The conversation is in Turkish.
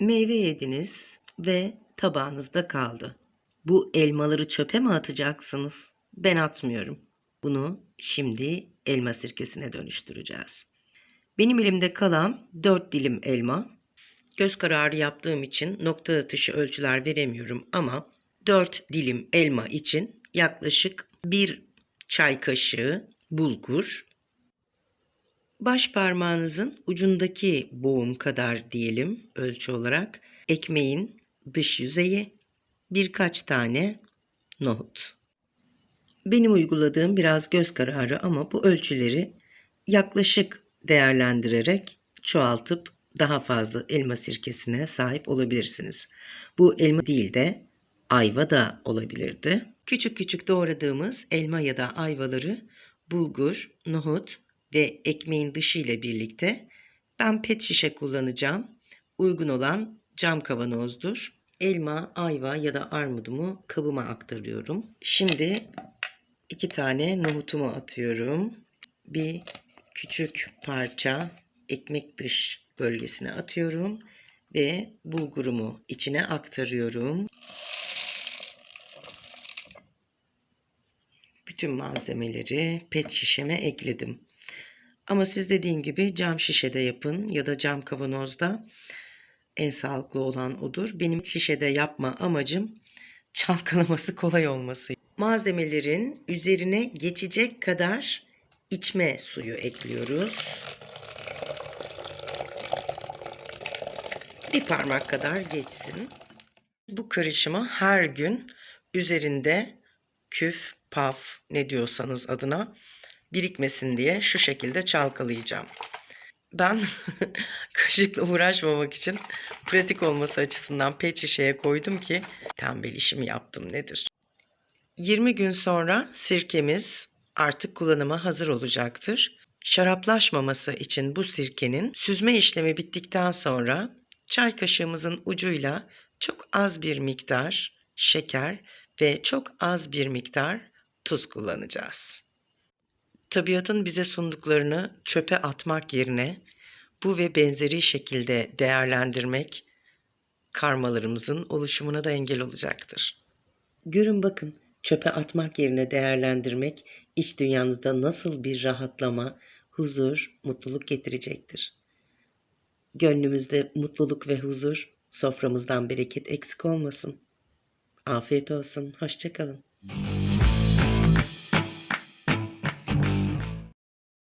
Meyve yediniz ve tabağınızda kaldı. Bu elmaları çöpe mi atacaksınız? Ben atmıyorum. Bunu şimdi elma sirkesine dönüştüreceğiz. Benim elimde kalan 4 dilim elma. Göz kararı yaptığım için nokta atışı ölçüler veremiyorum ama 4 dilim elma için yaklaşık 1 çay kaşığı bulgur, baş parmağınızın ucundaki boğum kadar diyelim ölçü olarak ekmeğin dış yüzeyi, birkaç tane nohut. Benim uyguladığım biraz göz kararı ama bu ölçüleri yaklaşık değerlendirerek çoğaltıp daha fazla elma sirkesine sahip olabilirsiniz. Bu elma değil de ayva da olabilirdi. Küçük küçük doğradığımız elma ya da ayvaları bulgur, nohut ve ekmeğin dışı ile birlikte ben pet şişe kullanacağım. Uygun olan cam kavanozdur. Elma, ayva ya da armudumu kabıma aktarıyorum. Şimdi iki tane nohutumu atıyorum. Bir küçük parça ekmek dış bölgesine atıyorum ve bulgurumu içine aktarıyorum. Bütün malzemeleri pet şişeme ekledim. Ama siz dediğim gibi cam şişede yapın ya da cam kavanozda en sağlıklı olan odur. Benim şişede yapma amacım çalkalaması kolay olması. Malzemelerin üzerine geçecek kadar içme suyu ekliyoruz. Bir parmak kadar geçsin. Bu karışımı her gün üzerinde küf, paf ne diyorsanız adına birikmesin diye şu şekilde çalkalayacağım. Ben kaşıkla uğraşmamak için pratik olması açısından pet şişeye koydum ki tembel işimi yaptım nedir. 20 gün sonra sirkemiz artık kullanıma hazır olacaktır. Şaraplaşmaması için bu sirkenin süzme işlemi bittikten sonra çay kaşığımızın ucuyla çok az bir miktar şeker ve çok az bir miktar tuz kullanacağız. Tabiatın bize sunduklarını çöpe atmak yerine bu ve benzeri şekilde değerlendirmek karmalarımızın oluşumuna da engel olacaktır. Görün bakın çöpe atmak yerine değerlendirmek iç dünyanızda nasıl bir rahatlama, huzur, mutluluk getirecektir. Gönlümüzde mutluluk ve huzur, soframızdan bereket eksik olmasın. Afiyet olsun, hoşçakalın.